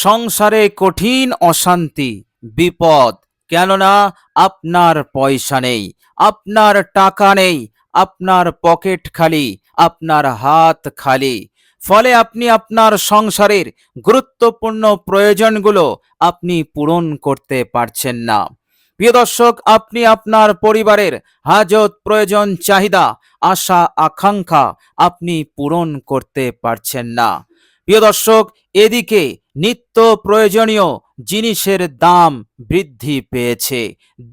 সংসারে কঠিন অশান্তি, বিপদ, কেননা আপনার পয়সা নেই, আপনার টাকা নেই, আপনার পকেট খালি, আপনার হাত খালি। ফলে আপনি আপনার সংসারের গুরুত্বপূর্ণ প্রয়োজনগুলো আপনি পূরণ করতে পারছেন না। প্রিয় দর্শক, আপনি আপনার পরিবারের হাজত, প্রয়োজন, চাহিদা, আশা, আকাঙ্ক্ষা আপনি পূরণ করতে পারছেন না। প্রিয় দর্শক, এদিকে নিত্য প্রয়োজনীয় জিনিসের দাম বৃদ্ধি পেয়েছে,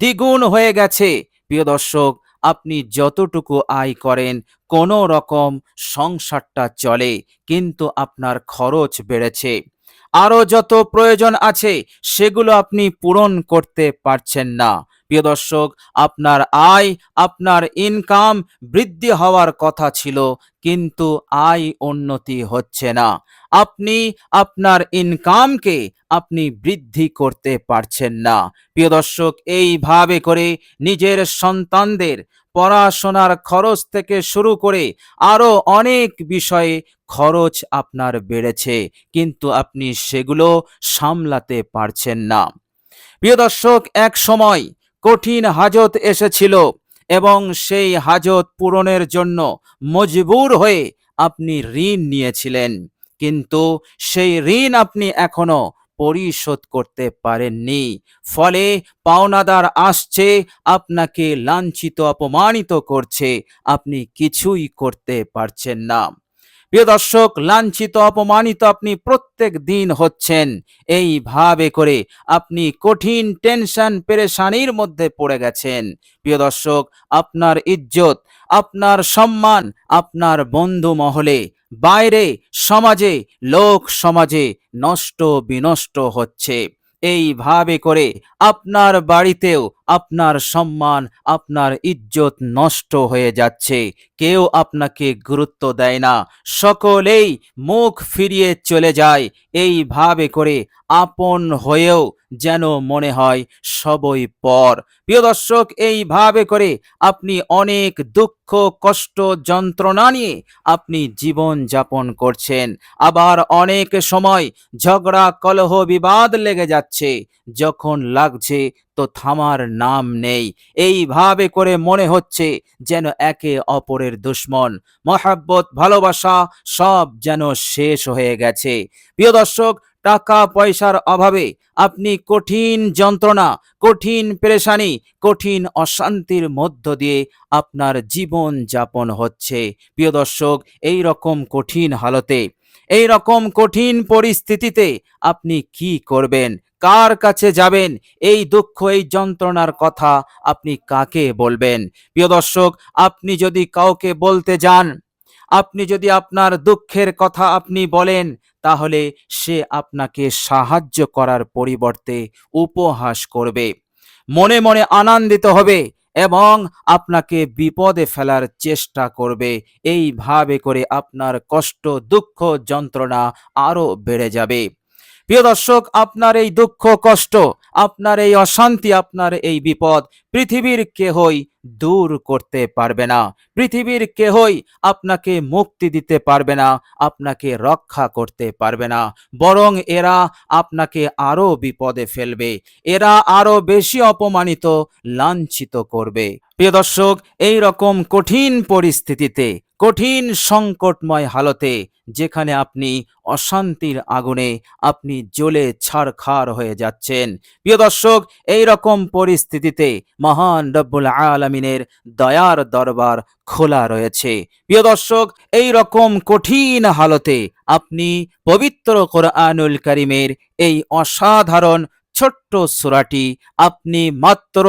দ্বিগুণ হয়ে গেছে। প্রিয় দর্শক, আপনি যতটুকু আয় করেন, কোনো রকম সংসারটা চলে, কিন্তু আপনার খরচ বেড়েছে। আরও যত প্রয়োজন আছে, সেগুলো আপনি পূরণ করতে পারছেন না। প্রিয় দর্শক, আপনার আয়, আপনার ইনকাম বৃদ্ধি হওয়ার কথা ছিল, কিন্তু আয় উন্নতি হচ্ছে না। আপনি আপনার ইনকামকে আপনি বৃদ্ধি করতে পারছেন না। প্রিয় দর্শক, এইভাবে করে নিজের সন্তানদের পড়াশোনার খরচ থেকে শুরু করে আরও অনেক বিষয়ে খরচ আপনার বেড়েছে, কিন্তু আপনি সেগুলো সামলাতে পারছেন না। প্রিয় দর্শক, এক সময় কঠিন হাজত এসেছিল এবং সেই হাজত পূরণের জন্য মজবুর হয়ে আপনি ঋণ নিয়েছিলেন। কিন্তু সেই ঋণ আপনি এখনও পরিশোধ করতে পারেননি। ফলে পাওনাদার আসছে, আপনাকে লাঞ্ছিত, অপমানিত করছে, আপনি কিছুই করতে পারছেন না। প্রিয় দর্শক, লাঞ্ছিত, অপমানিত আপনি প্রত্যেক দিন হচ্ছেন। এইভাবে করে আপনি কঠিন টেনশন, পেরেশানির মধ্যে পড়ে গেছেন। প্রিয় দর্শক, আপনার ইজ্জত, আপনার সম্মান, আপনার বন্ধু মহলে, বাইরে সমাজে, লোক সমাজে নষ্ট বিনষ্ট হচ্ছে। এইভাবে করে আপনার বাড়িতেও আপনার সম্মান, আপনার ইজ্জত নষ্ট হয়ে যাচ্ছে। কেউ আপনাকে গুরুত্ব দেয় না। সকলেই মুখ ফিরিয়ে চলে যায়। এইভাবে করে আপন হয়েও যেন মনে হয় সবই পর। প্রিয় দর্শক, এইভাবে করে আপনি অনেক দুঃখ, কষ্ট, যন্ত্রণা নিয়ে আপনি জীবন যাপন করছেন। আবার অনেক সময় ঝগড়া, কলহ, বিবাদ লেগে যাচ্ছে। যখন লাগছে তো থামার নাম নেই। এইভাবে করে মনে হচ্ছে যেন একে অপরের দুশ্মন। মহাব্বত, ভালোবাসা সব যেন শেষ হয়ে গেছে। প্রিয় দর্শক টাকা পয়সার অভাবে আপনি কঠিন যন্ত্রণা, কঠিন পেরেশানি, কঠিন অশান্তির মধ্য দিয়ে আপনার জীবন যাপন হচ্ছে। প্রিয় দর্শক এই রকম কঠিন হালতে এই রকম কঠিন পরিস্থিতিতে আপনি কি করবেন? কার কাছে যাবেন? এই দুঃখ, এই যন্ত্রণার কথা আপনি কাকে বলবেন? প্রিয় দর্শক, আপনি যদি কাউকে বলতে যান, আপনি যদি আপনার দুঃখের কথা আপনি বলেন, তাহলে সে আপনাকে সাহায্য করার পরিবর্তে উপহাস করবে। মনে মনে আনন্দিত হবে এবং আপনাকে বিপদে ফেলার চেষ্টা করবে। এইভাবে করে আপনার কষ্ট, দুঃখ, যন্ত্রণা আরও বেড়ে যাবে। প্রিয় দর্শক, আপনার এই দুঃখ, কষ্ট, আপনার এই অশান্তি, আপনার এই বিপদ পৃথিবীর কেহই দূর করতে পারবে না। পৃথিবীর কেহই আপনাকে মুক্তি দিতে পারবে না, আপনাকে রক্ষা করতে পারবে না। বরং এরা আপনাকে আরও বিপদে ফেলবে। এরা আরও বেশি অপমানিত, লাঞ্ছিত করবে। প্রিয় দর্শক, এই রকম কঠিন পরিস্থিতিতে কঠিন সংকটময় হালতে যেখানে আপনি অশান্তির আগুনে আপনি জ্বলে ছাড়খাড় হয়ে যাচ্ছেন। প্রিয় দর্শক এই রকম পরিস্থিতিতে মহান রব্বুল আলমিনের দয়ার দরবার খোলা রয়েছে। প্রিয় দর্শক এই রকম কঠিন হালতে আপনি পবিত্র কোরআনুল করিমের এই অসাধারণ ছোট্ট সূরাটি আপনি মাত্র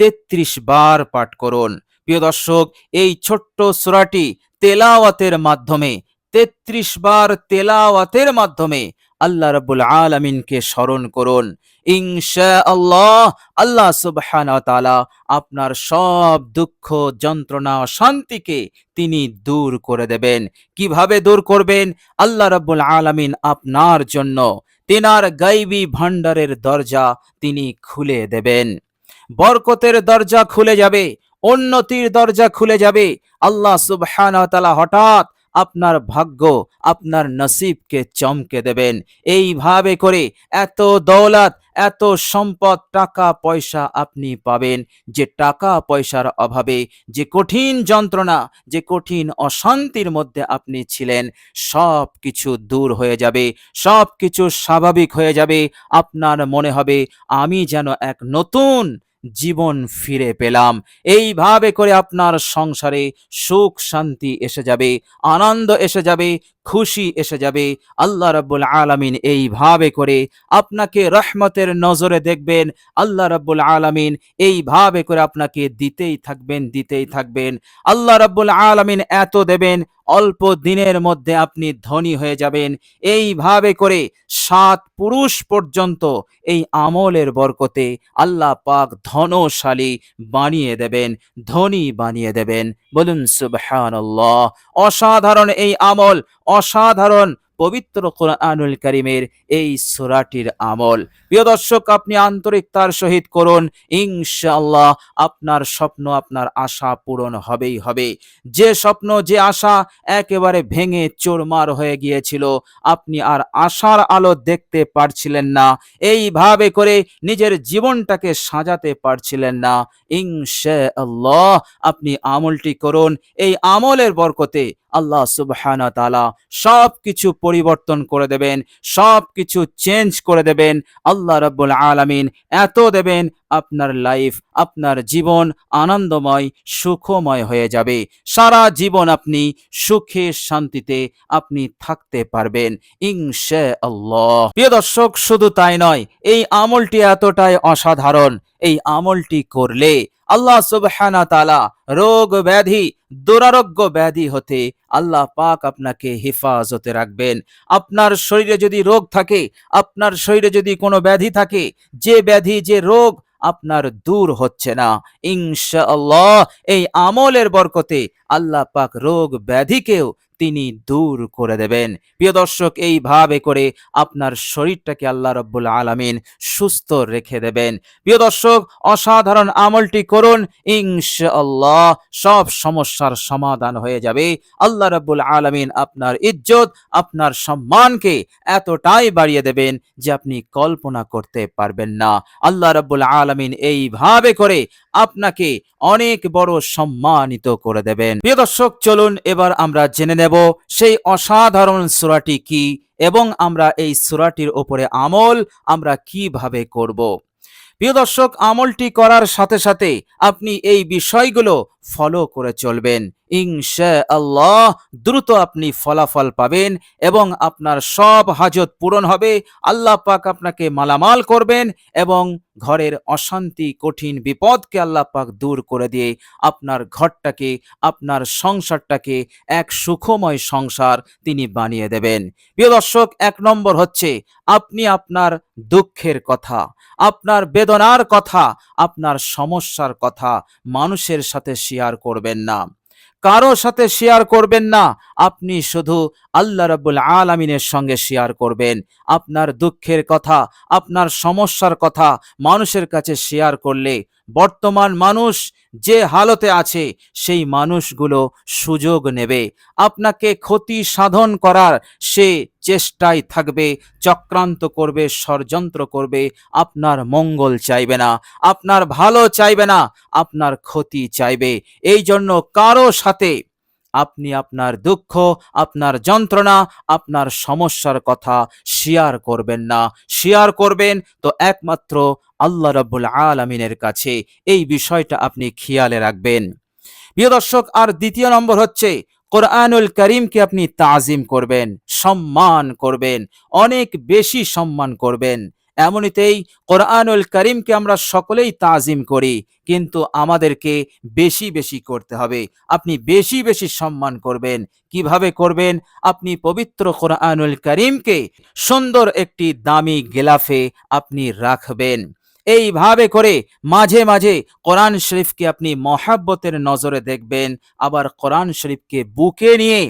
তেত্রিশ বার পাঠ করুন। প্রিয় দর্শক, এই ছোট্ট সূরাটি তেলাওয়াতের মাধ্যমে, তেত্রিশ বার তেলাওয়াতের মাধ্যমে আল্লাহ রাব্বুল আলামিনকে স্মরণ করুন। ইনশা আল্লাহ আল্লাহ সুবহানাহু ওয়া আপনার সব দুঃখ, যন্ত্রণা, শান্তিকে তিনি দূর করে দেবেন। কীভাবে দূর করবেন? আল্লাহ রাব্বুল আলামিন আপনার জন্য তেনার গাইবী ভান্ডারের দরজা তিনি খুলে দেবেন। বরকতের দরজা খুলে যাবে। উন্নতির দরজা খুলে যাবে। আল্লাহ সুবহানাহু ওয়া হঠাৎ আপনার ভাগ্য, আপনার নসিবকে চমকে দেবেন। এইভাবে করে এত দৌলত, এত সম্পদ, টাকা, পয়সা আপনি পাবেন। যে টাকা, পয়সার অভাবে, যে কঠিন যন্ত্রণা, যে কঠিন অশান্তির মধ্যে আপনি ছিলেন সব কিছু দূর হয়ে যাবে সব কিছু স্বাভাবিক হয়ে যাবে। আপনার মনে হবে, আমি যেন এক নতুন জীবন ফিরে পেলাম। এইভাবে করে আপনার সংসারে সুখ, শান্তি এসে যাবে, আনন্দ এসে যাবে, খুশি এসে যাবে। আল্লাহ রাব্বুল আলামিন এইভাবে করে আপনাকে রহমতের নজরে দেখবেন। আল্লাহ রাব্বুল আলামিন এইভাবে করে আপনাকে দিতেই থাকবেন দিতেই থাকবেন। আল্লাহ রাব্বুল আলামিন এত দেবেন অল্প দিনের মধ্যে আপনি ধনী হয়ে যাবেন। এইভাবে করে সাত পুরুষ পর্যন্ত এই আমলের বরকতে আল্লাহ পাক ধনশালী বানিয়ে দেবেন, ধনী বানিয়ে দেবেন। বলুন সুবহানাল্লাহ। অসাধারণ এই আমল, অসাধারণ পবিত্র কোরআনুল করিমের এই সূরাটির আমল। প্রিয় দর্শক, আপনি আন্তরিকতার সহিত করুন। ইনশাআল্লাহ আপনার স্বপ্ন, আপনার আশা পূরণ হবেই হবে। যে স্বপ্ন, যে আশা একেবারে ভেঙে চোরমার হয়ে গিয়েছিল, আপনি আর আশার আলো দেখতে পারছিলেন না। এইভাবে করে নিজের জীবনটাকে সাজাতে পারছিলেন না। ইনশাআল্লাহ আপনি আমলটি করুন। এই আমলের বরকতে আল্লাহ সুবহানা তাআলা সব কিছু পরিবর্তন করে দেবেন সব কিছু চেঞ্জ করে দেবেন। আল্লাহ রাব্বুল আলামিন এত দেবেন, আপনার লাইফ আপনার জীবন আনন্দময়, সুখময় হয়ে যাবে। সারা জীবন আপনি সুখে শান্তিতে আপনি থাকতে পারবেন ইনশা আল্লাহ প্রিয় দর্শক, শুধু তাই নয়, এই আমলটি এতটাই অসাধারণ, এই আমলটি করলে আল্লাহ সুবহানা তাআলা রোগ ব্যাধি, দুরারোগ্য ব্যাধি হতে আল্লাহ পাক আপনাকে হেফাজতে রাখবেন। আপনার শরীরে যদি রোগ থাকে, আপনার শরীরে যদি কোনো ব্যাধি থাকে, যে ব্যাধি, যে রোগ আপনার দূর হচ্ছে না। ইনশাআল্লাহ এই আমলের বরকতে আল্লাহ পাক রোগ ব্যাধিকেও তিনি দূর করে দেবেন। প্রিয় দর্শক, এইভাবে করে আপনার শরীরটাকে আল্লাহ রব্বুল আলামিন সুস্থ রেখে দেবেন। প্রিয় দর্শক, অসাধারণ আমলটি করুন, ইনশাআল্লাহ সব সমস্যার সমাধান হয়ে যাবে। আল্লাহ রব্বুল আলামিন আপনার ইজ্জত, আপনার সম্মানকে এতটাই বাড়িয়ে দেবেন যে আপনি কল্পনা করতে পারবেন না। আল্লাহ রব্বুল আলামিন এইভাবে করে আপনাকে অনেক বড় সম্মানিত করে দেবেন। প্রিয় দর্শক, চলুন এবার আমরা জেনে নেব সেই অসাধারণ সুরাটি কি এবং আমরা এই সুরাটির ওপরে আমল আমরা কীভাবে করব? প্রিয় দর্শক, আমলটি করার সাথে সাথে আপনি এই বিষয়গুলো ফলো করে চলবেন। ইনশা আল্লাহ দ্রুত আপনি ফলাফল পাবেন এবং আপনার সব হাজত পূরণ হবে। আল্লাহ পাক আপনাকে মালামাল করবেন এবং ঘরের অশান্তি, কঠিন বিপদকে আল্লাহ পাক দূর করে দিয়ে আপনার ঘরটাকে, আপনার সংসারটাকে এক সুখময় সংসার তিনি বানিয়ে দেবেন। প্রিয় দর্শক, এক নম্বর হচ্ছে আপনি আপনার দুঃখের কথা, আপনার বেদনার কথা, আপনার সমস্যার কথা মানুষের সাথে শেয়ার করবেন না। কারও সাথে শেয়ার করবেন না। আপনি শুধু আল্লাহ রাব্বুল আলামিনের সঙ্গে শেয়ার করবেন। আপনার দুঃখের কথা, আপনার সমস্যার কথা মানুষের কাছে শেয়ার করলে বর্তমান মানুষ যে হালতে আছে, সেই মানুষগুলো সুযোগ নেবে। আপনাকে ক্ষতি সাধন করার সে চেষ্টায় থাকবে, চক্রান্ত করবে, ষড়যন্ত্র করবে, আপনার মঙ্গল চাইবে না, আপনার ভালো চাইবে না, আপনার ক্ষতি চাইবে। এই জন্য কারও সাথে আপনি আপনার দুঃখ, আপনার যন্ত্রণা, আপনার সমস্যার কথা শেয়ার করবেন না। শেয়ার করবেন তো একমাত্র আল্লাহ রাব্বুল আলামিনের কাছে। এই বিষয়টা আপনি খেয়ালে রাখবেন। প্রিয় দর্শক, আর দ্বিতীয় নম্বর হচ্ছে, কোরআনুল করিমকে আপনি তাজিম করবেন, সম্মান করবেন, অনেক বেশি সম্মান করবেন। এমনিতেই কোরআনুল করিমকে আমরা সকলেই তাজিম করি, কিন্তু আমাদেরকে বেশি বেশি করতে হবে। আপনি বেশি বেশি সম্মান করবেন। কীভাবে করবেন? আপনি পবিত্র কোরআনুল করিমকে সুন্দর একটি দামি গেলাফে আপনি রাখবেন। এইভাবে করে মাঝে মাঝে কোরআন শরীফকে আপনি মহাব্বতের নজরে দেখবেন, আবার কোরআন শরীফকে বুকে নিয়ে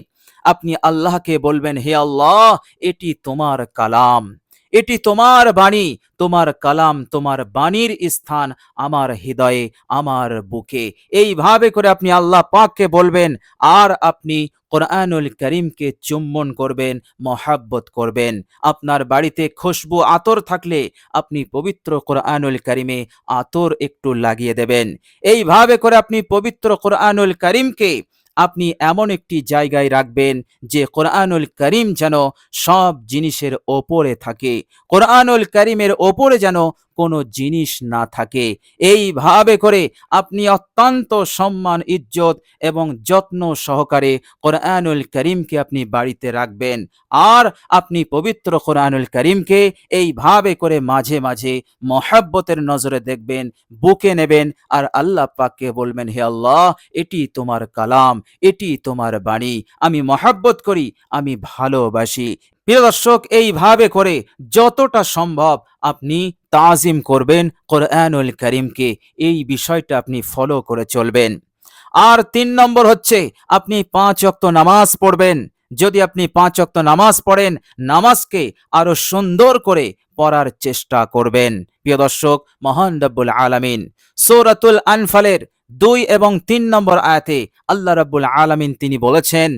আপনি আল্লাহকে বলবেন, হে আল্লাহ, এটি তোমার কালাম। এটি তোমার বাণী, তোমার কালাম, তোমার বাণীর স্থান আমার হৃদয়ে, আমার বুকে। এইভাবে করে আপনি আল্লাহ পাককে বলবেন, আর আপনি কোরআনুল করিমকে চুম্বন করবেন, মহাব্বত করবেন। আপনার বাড়িতে খুশবু, আতর থাকলে আপনি পবিত্র কোরআনুল করিমে আতর একটু লাগিয়ে দেবেন। এইভাবে করে আপনি পবিত্র কোরআনুল করিমকে আপনি এমন একটি জায়গায় রাখবেন যে কোরআনুল করিম যেন সব জিনিসের ওপরে থাকে। কোরআনুল করিমের ওপরে যেন কোনো জিনিস না থাকে। এইভাবে করে আপনি অত্যন্ত সম্মান, ইজ্জত এবং যত্ন সহকারে কোরআনুল করিমকে আপনি বাড়িতে রাখবেন। আর আপনি পবিত্র কোরআনুল করিমকে এইভাবে করে মাঝে মাঝে মহাব্বতের নজরে দেখবেন, বুকে নেবেন আর আল্লাহ পাককে বলবেন, হে আল্লাহ, এটি তোমার কালাম, এটি তোমার বাণী। আমি মহাব্বত করি, আমি ভালোবাসি। প্রিয় দর্শক, এইভাবে করে যতটা সম্ভব আপনি তাজিম করবেন কোরআনুল করিমকে। এই বিষয়টা আপনি ফলো করে চলবেন। আর তিন নম্বর হচ্ছে, আপনি পাঁচ অক্ত নামাজ পড়বেন। যদি আপনি পাঁচ অক্ত নামাজ পড়েন, নামাজকে আরও সুন্দর করে পড়ার চেষ্টা করবেন। প্রিয় দর্শক, মহান রব্বুল আলামিন, সৌরাতুল আনফালের দুই এবং তিন নম্বর আয়াতে আল্লাহ রব্বুল আলামিন তিনি বলেছেন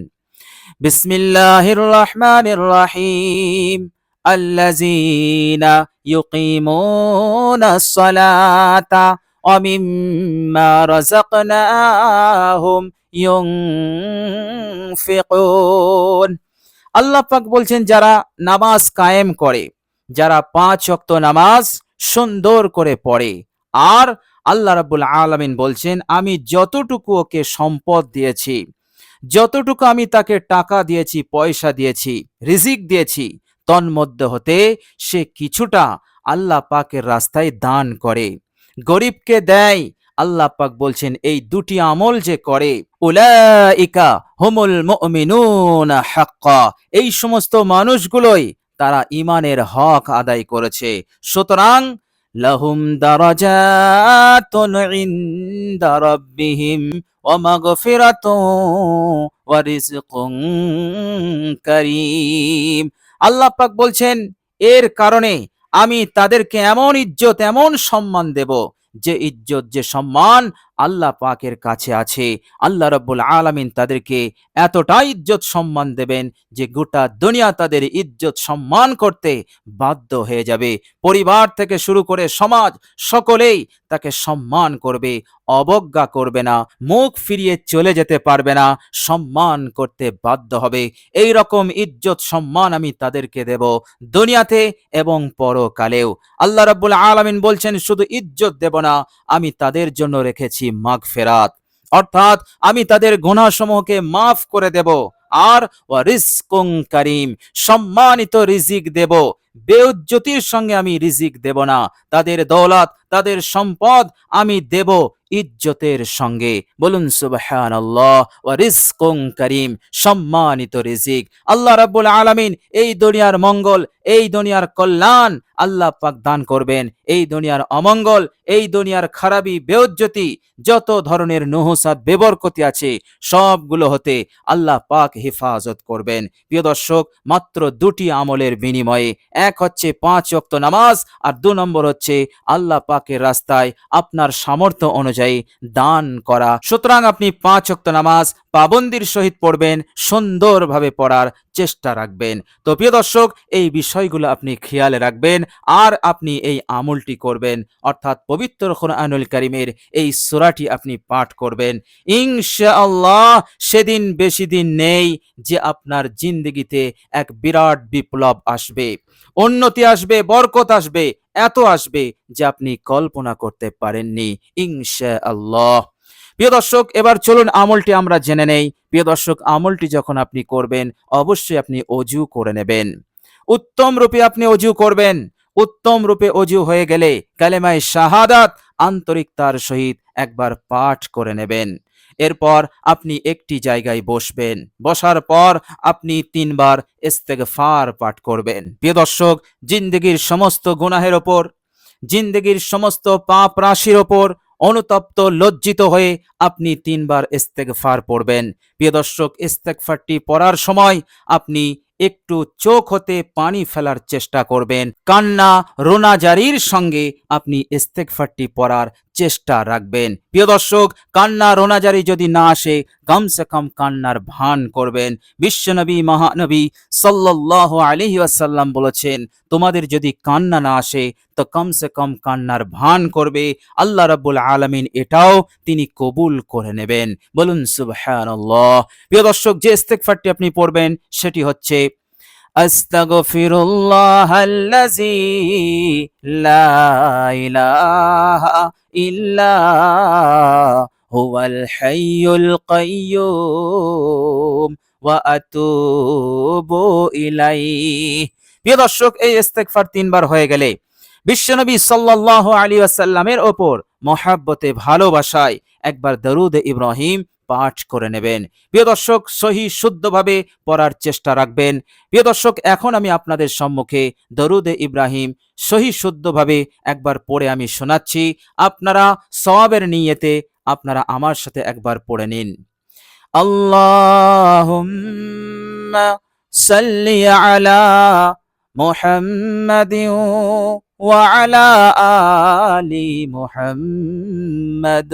বিসমিল্লাহির রহমানির রহিম আল্লাযীনা ইউকিমুনাস সালাতা ওয়া মিম্মা রাযাকনাহুম ইউনফিকুন। আল্লাহ পাক বলছেন, যারা নামাজ কায়েম করে, যারা পাঁচ ওয়াক্ত নামাজ সুন্দর করে পড়ে, আর আল্লাহ রাব্বুল আলামিন বলছেন, আমি যতটুকু ওকে সম্পদ দিয়েছি যতটুকু আমি তাকে টাকা দিয়েছি, পয়সা দিয়েছি, রিজিক দিয়েছি, তন্মধ্যে হতে সে কিছুটা আল্লাহ পাকের রাস্তায় দান করে। গরিবকে দেয়, আল্লাহ পাক বলছেন, এই দুটি আমল যে করে, উলাইকা হুমুল মুমিনুনা হাক্কা। এই সমস্ত মানুষগুলোই তারা ইমানের হক আদায় করেছে। সুতরাং ইনদা রাব্বিহিম ওয়া মাগফিরাতুন ওয়া রিজকুন কারীম। আল্লাহ পাক বলছেন, এর কারণে আমি তাদেরকে এমন ইজ্জত, এমন সম্মান দেব যে ইজ্জত, যে সম্মান আল্লাহ পাকের কাছে আছে। আল্লাহ রব্বুল আলামিন তাদেরকে এতটা ইজ্জত সম্মান দেবেন যে গোটা দুনিয়া তাদের ইজ্জত সম্মান করতে বাধ্য হয়ে যাবে। পরিবার থেকে শুরু করে সমাজ সকলেই তাকে সম্মান করবে, অবজ্ঞা করবে না, মুখ ফিরিয়ে চলে যেতে পারবে না, সম্মান করতে বাধ্য হবে। এই রকম ইজ্জত সম্মান আমি তাদেরকে দেব দুনিয়াতে এবং পরকালেও। আল্লাহ রাব্বুল আলামিন বলছেন, শুধু ইজ্জত দেব না, আমি তাদের জন্য রেখেছি মাগফিরাত। অর্থাৎ আমি তাদের গুণাসমূহকে মাফ করে দেব আর রিস্কুং রিজকুন সম্মানিত রিজিক দেব। বেউজ্যোতির সঙ্গে আমি রিজিক দেব না। তাদের দৌলত, তাদের সম্পদ আমি দেব। ইজ্জতের সঙ্গে। বলুন সুবহান আল্লাহ ওয়া রিজকুন করিম, সম্মানিত রিজিক। আল্লাহ রাব্বুল আলামিন এই দুনিয়ার মঙ্গল, এই দুনিয়ার কল্যাণ আল্লাহ পাক দান করবেন। এই দুনিয়ার অমঙ্গল, এই দুনিয়ার খারাপি বেউজ্জতি, যত ধরনের নহসাদ বেবরকতি আছে, সবগুলো হতে আল্লাহ পাক হেফাজত করবেন। প্রিয় দর্শক, মাত্র দুটি আমলের বিনিময়ে, এক হচ্ছে পাঁচ ওয়াক্ত নামাজ আর দু নম্বর হচ্ছে আল্লাহ পাকের রাস্তায় আপনার সামর্থ্য অনুযায়ী দান করা। সুতরাং আপনি পাঁচ অক্ত নামাজ পাবন্দির সহিত পড়বেন সুন্দরভাবে পড়ার চেষ্টা রাখবেন। তো প্রিয় দর্শক, এই বিষয়গুলো আপনি খেয়ালে রাখবেন আর আপনি এই আমলটি করবেন। অর্থাৎ পবিত্র কোরআনুল করিমের এই সূরাটি আপনি পাঠ করবেন। ইনশাআল্লাহ সেদিন বেশি দিন নেই যে আপনার জিন্দগিতে এক বিরাট বিপ্লব আসবে। উন্নতি আসবে, বরকত আসবে, এত আসবে যে আপনি কল্পনা করতে পারেননি। ইনশাআল্লাহ। প্রিয় দর্শক, এবার চলুন আমলটি আমরা জেনে নেই। প্রিয় দর্শক, আমলটি যখন আপনি করবেন, অবশ্যই আপনি অজু করে নেবেন। উত্তম রূপে আপনি অজু করবেন। উত্তম রূপে অজু হয়ে গেলে কালেমায় শাহাদাত আন্তরিকতার সহিত একবার পাঠ করে নেবেন। এরপর আপনি একটি জায়গায় বসবেন। বসার পর আপনি তিনবার ইস্তেগফার পাঠ করবেন। প্রিয় দর্শক, জিন্দগির সমস্ত গুনাহের ওপর, জিন্দগির সমস্ত পাপ রাশির ওপর অনুতপ্ত, লজ্জিত হয়ে আপনি তিনবার ইস্তেকফার পড়বেন। প্রিয় দর্শক ইস্তেকফারটি পড়ার সময় আপনি একটু চোখ হতে পানি ফেলার চেষ্টা করবেন। কান্না, রোনাজারির সঙ্গে আপনি ইস্তেকফারটি পড়ার চেষ্টা রাখবেন। প্রিয় দর্শক কান্না রোনাজারি যদি না আসে, কমসে কম কান্নার ভান করবেন। বিশ্বনবী, মহানবী সাল্লাহ আলহি আসাল্লাম বলেছেন, তোমাদের যদি কান্না না আসে, তো কমসে কম কান্নার ভান করবে। আল্লাহ রাব্বুল আলমিন এটাও তিনি কবুল করে নেবেন। বলুন, সুবহানাল্লাহ। প্রিয় দর্শক, যে ইস্তেগফারটি আপনি পড়বেন, সেটি হচ্ছে আস্তাগফিরুল্লাহ আল্লাযী লা ইলাহা ইল্লা হুয়াল هو الحي القيوم আতুবু ইলাইহি। প্রিয় দর্শক, এই ইস্তেকফার তিনবার হয়ে গেলে বিশ্বনবী সাল্লাল্লাহু আলী আসাল্লামের ওপর মহাব্বতে ভালোবাসায় একবার দরুদ ইব্রাহিম পাঠ করে নেবেন প্রিয় দর্শক সহি শুদ্ধভাবে পড়ার চেষ্টা রাখবেন প্রিয় দর্শক এখন আমি আপনাদের সম্মুখে দরুদ ইব্রাহিম সহি শুদ্ধভাবে একবার পড়ে আমি শোনাচ্ছি আপনারা সওয়াবের নিয়তে আপনারা আমার সাথে একবার পড়ে নিন আল্লাহুম্মা সাল্লি আলা মুহাম্মাদিন وعلى آل محمد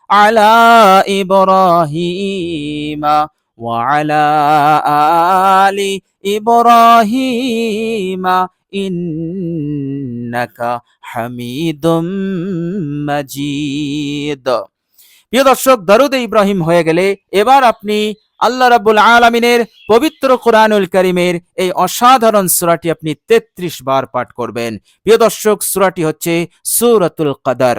على إبراهيم وعلى آل إبراهيم إنك حميد مجيد প্রিয় দর্শক দরুদ ইব্রাহিম হয়ে গেলে এবার আপনি আল্লাহ রাব্বুল আলামিনের পবিত্র কোরআনুল করিমের এই অসাধারণ সূরাটি আপনি 33 বার পাঠ করবেন প্রিয় দর্শক সূরাটি হচ্ছে সূরাতুল কদর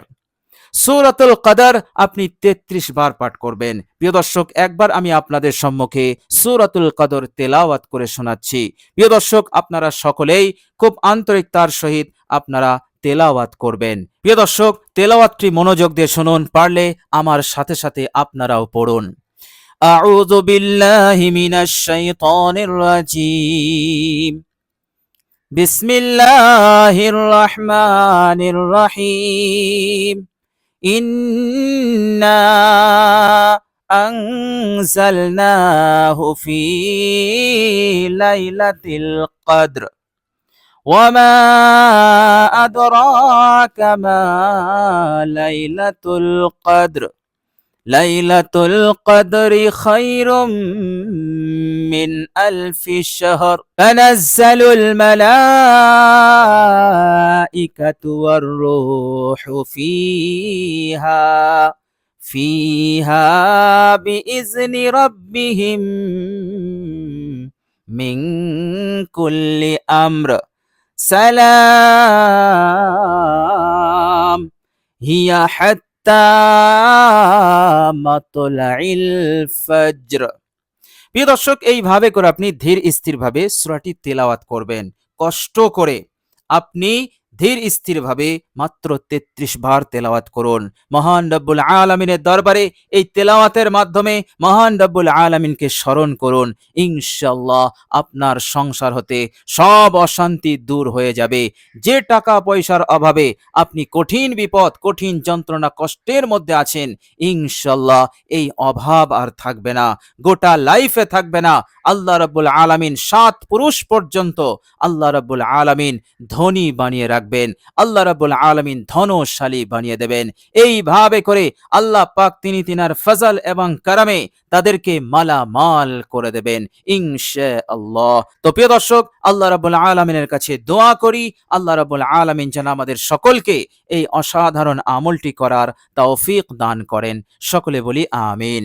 সূরাতুল কদর আপনি 33 বার পাঠ করবেন প্রিয় দর্শক একবার আমি আপনাদের সম্মুখে সূরাতুল কদর তেলাওয়াত করে শোনাচ্ছি প্রিয় দর্শক আপনারা সকলেই খুব আন্তরিকতার সহিত আপনারা তেলাওয়াত করবেন প্রিয় দর্শক তেলাওয়াতটি মনোযোগ দিয়ে শুনুন পারলে আমার সাথে সাথে আপনারাও পড়ুন أعوذ بالله من الشيطان الرجيم بسم الله الرحمن الرحيم إنا أنزلناه في ليلة القدر. وما أدراك ما ليلة القدر. ليلة القدر خير من ألف شهر. تنزل الملائكة والروح فيها فيها بإذن ربهم من كل أمر. سلام. هي حتى ফজর। প্রিয় দর্শক, এইভাবে করে আপনি ধীর স্থিরভাবে সুরাটি তেলাওয়াত করবেন। কষ্ট করে আপনি ধীর স্থিরভাবে মাত্র ৩৩ বার তেলাওয়াত করুন। মহান রব্বুল আলামিনের দরবারে এই তেলাওয়াতের মাধ্যমে মহান রব্বুল আলামিনকে স্মরণ করুন। ইনশাল্লাহ আপনার সংসার হতে সব অশান্তি দূর হয়ে যাবে। যে টাকা পয়সার অভাবে আপনি কঠিন বিপদ, কঠিন যন্ত্রণা, কষ্টের মধ্যে আছেন ইনশাল্লাহ এই অভাব আর থাকবে না। গোটা লাইফে থাকবে না। আল্লাহ রব্বুল আলামিন সাত পুরুষ পর্যন্ত আল্লাহ রব্বুল আলামিন ধনী বানিয়ে রাখবেন। আল্লাহ রব্বুল আলামিন ধনশালী বানিয়ে দেবেন। এইভাবে করে আল্লাহ পাক তিনি তিনার ফজল এবং কারামে তাদেরকে মালামাল করে দেবেন ইনশা আল্লাহ তো প্রিয় দর্শক, আল্লাহ রাব্বুল আলামিনের কাছে দোয়া করি। আল্লাহ রাব্বুল আলামিন যেন আমাদের সকলকে এই অসাধারণ আমলটি করার তৌফিক দান করেন। সকলে বলি আমিন।